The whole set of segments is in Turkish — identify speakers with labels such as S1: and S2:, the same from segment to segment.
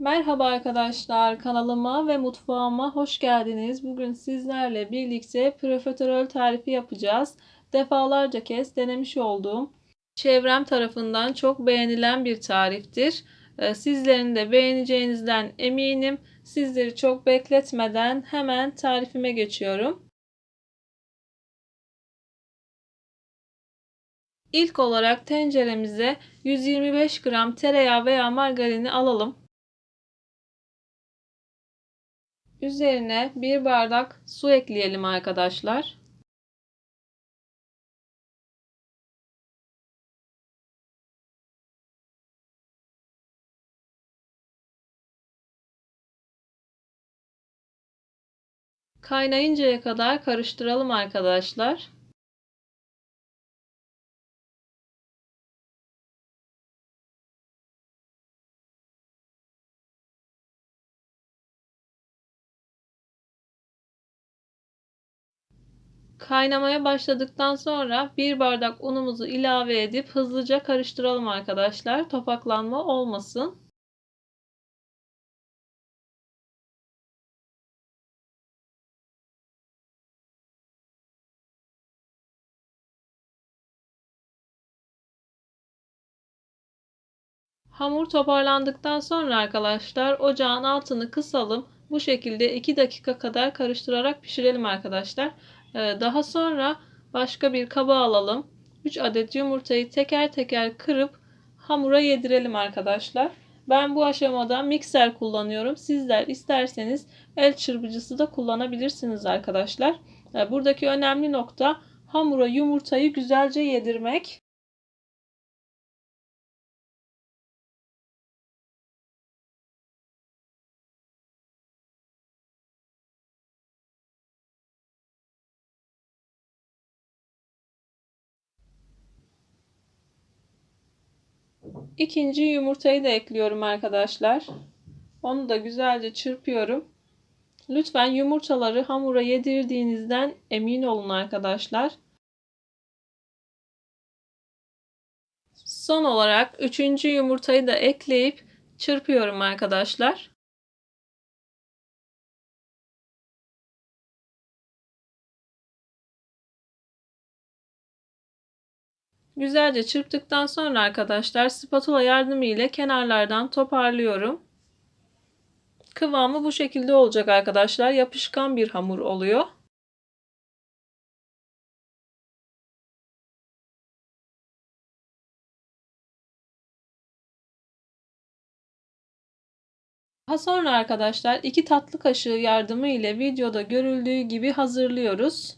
S1: Merhaba arkadaşlar, kanalıma ve mutfağıma hoş geldiniz. Bugün sizlerle birlikte profiterol tarifi yapacağız. Defalarca kez denemiş olduğum, çevrem tarafından çok beğenilen bir tariftir. Ee, sizlerin de beğeneceğinizden eminim. Sizleri çok bekletmeden hemen tarifime geçiyorum. İlk olarak tenceremize 125 gram tereyağı veya margarini alalım. Üzerine bir bardak su ekleyelim arkadaşlar. Kaynayıncaya kadar karıştıralım arkadaşlar. Kaynamaya başladıktan sonra bir bardak unumuzu ilave edip hızlıca karıştıralım arkadaşlar. Topaklanma olmasın. Hamur toparlandıktan sonra arkadaşlar ocağın altını kısalım. Bu şekilde 2 dakika kadar karıştırarak pişirelim arkadaşlar. Ee, daha sonra başka bir kaba alalım. 3 adet yumurtayı teker teker kırıp hamura yedirelim arkadaşlar. Ben bu aşamada mikser kullanıyorum. Sizler isterseniz el çırpıcısı da kullanabilirsiniz arkadaşlar. Ee, buradaki önemli nokta hamura yumurtayı güzelce yedirmek. İkinci yumurtayı da ekliyorum arkadaşlar. Onu da güzelce çırpıyorum. Lütfen yumurtaları hamura yedirdiğinizden emin olun arkadaşlar. Son olarak üçüncü yumurtayı da ekleyip çırpıyorum arkadaşlar. Güzelce çırptıktan sonra arkadaşlar spatula yardımı ile kenarlardan toparlıyorum. Kıvamı bu şekilde olacak arkadaşlar. Yapışkan bir hamur oluyor. Daha sonra arkadaşlar 2 tatlı kaşığı yardımı ile videoda görüldüğü gibi hazırlıyoruz.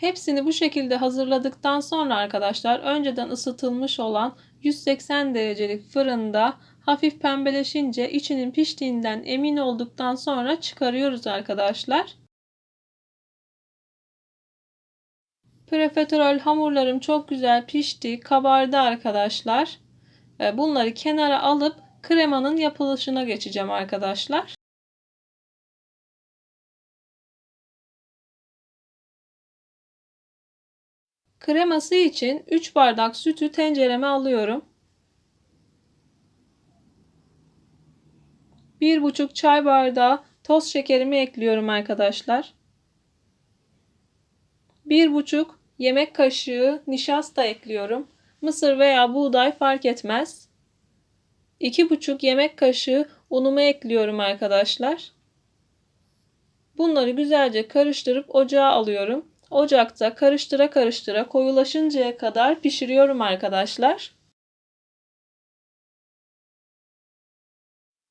S1: Hepsini bu şekilde hazırladıktan sonra arkadaşlar önceden ısıtılmış olan 180 derecelik fırında hafif pembeleşince içinin piştiğinden emin olduktan sonra çıkarıyoruz arkadaşlar. Profiterol hamurlarım çok güzel pişti, kabardı arkadaşlar. Bunları kenara alıp kremanın yapılışına geçeceğim arkadaşlar. Kreması için 3 bardak sütü tencereme alıyorum. 1,5 çay bardağı toz şekerimi ekliyorum arkadaşlar. 1,5 yemek kaşığı nişasta ekliyorum. Mısır veya buğday fark etmez. 2,5 yemek kaşığı unumu ekliyorum arkadaşlar. Bunları güzelce karıştırıp ocağa alıyorum. Ocakta karıştıra karıştıra koyulaşıncaya kadar pişiriyorum arkadaşlar.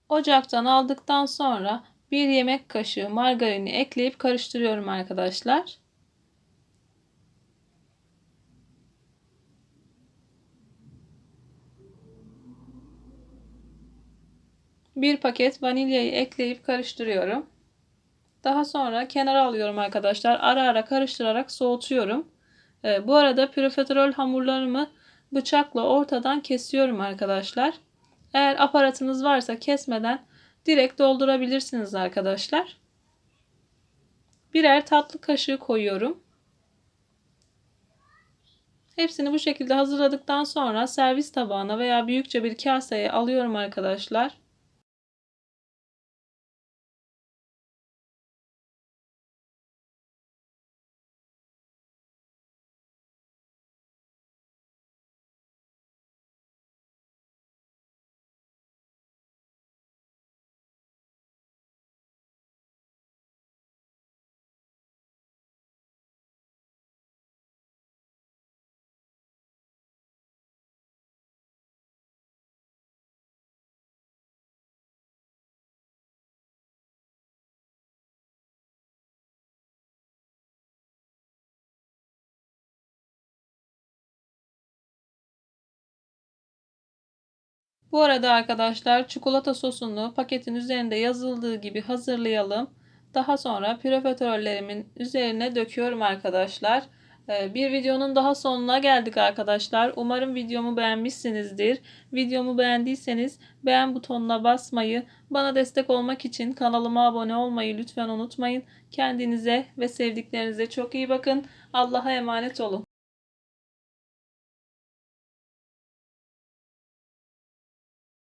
S1: Ocaktan aldıktan sonra bir yemek kaşığı margarini ekleyip karıştırıyorum arkadaşlar. Bir paket vanilyayı ekleyip karıştırıyorum. Daha sonra kenara alıyorum arkadaşlar. Ara ara karıştırarak soğutuyorum. Ee, bu arada profiterol hamurlarımı bıçakla ortadan kesiyorum arkadaşlar. Eğer aparatınız varsa kesmeden direkt doldurabilirsiniz arkadaşlar. birer tatlı kaşığı koyuyorum. Hepsini bu şekilde hazırladıktan sonra servis tabağına veya büyükçe bir kaseye alıyorum arkadaşlar. Bu arada arkadaşlar çikolata sosunu paketin üzerinde yazıldığı gibi hazırlayalım. Daha sonra profiterolerimin üzerine döküyorum arkadaşlar. Ee, Bir videonun daha sonuna geldik arkadaşlar. Umarım videomu beğenmişsinizdir. Videomu beğendiyseniz beğen butonuna basmayı, bana destek olmak için kanalıma abone olmayı lütfen unutmayın. Kendinize ve sevdiklerinize çok iyi bakın. Allah'a emanet olun.